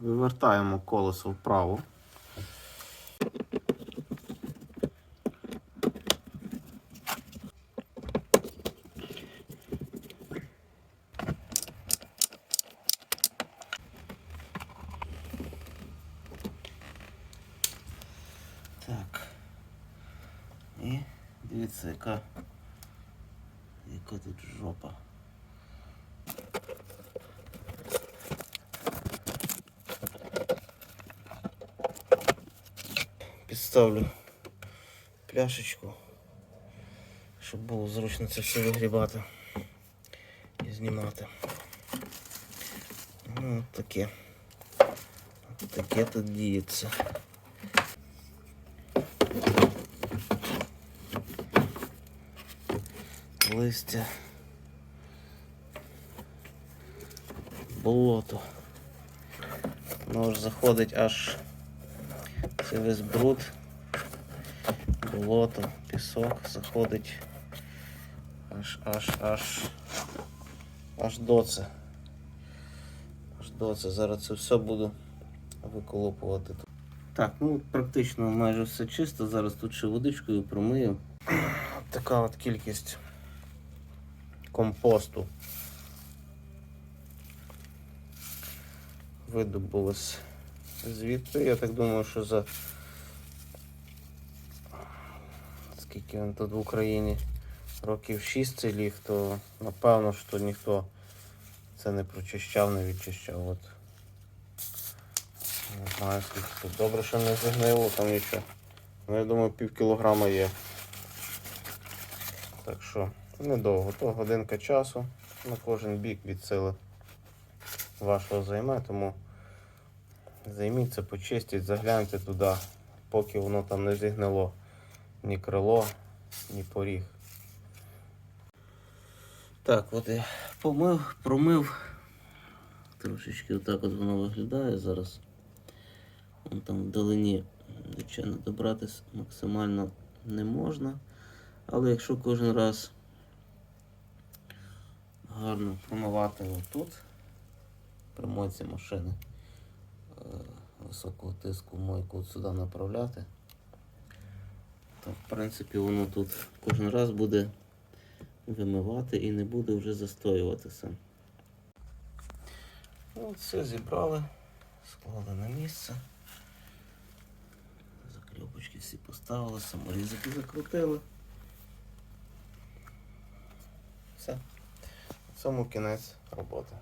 Вивертаємо колесо вправо. Так. І дивіться, яка, яка тут жопа. Підставлю пляшечку, щоб було зручно це все вигрібати і знімати. Ну, от таке. От таке тут діється. Листя. Болото. Воно ж заходить аж це весь бруд, болото, пісок заходить аж аж аж аж до це. Аж до це. Зараз це все буду виколопувати. Так, ну практично майже все чисто. Зараз тут ще водичкою промию. Така от кількість компосту видобулась звідти. Я так думаю, що за скільки він тут в Україні років 6 цей ліг, то напевно, що ніхто це не прочищав, не відчищав. От. Не знаю, скільки тут. Добре, що не загнило там нічого. Ну, я думаю, пів кілограма є. Так що недовго, то годинка часу на кожен бік від сили вашого займе, тому займіться, почистіть, загляньте туди, поки воно там не зігнило ні крило, ні поріг. Так, от я помив, промив. Трошечки отак от воно виглядає зараз. Вон там вдалині, звичайно, добратися максимально не можна. Але якщо кожен раз гарно промивати отут, примойці машини, високого тиску мойку от сюди направляти, то в принципі воно тут кожен раз буде вимивати і не буде вже застоюватися. Ну, от все зібрали, склали на місце. Закльопочки всі поставили, саморізики закрутили. Все. В цьому кінець роботи.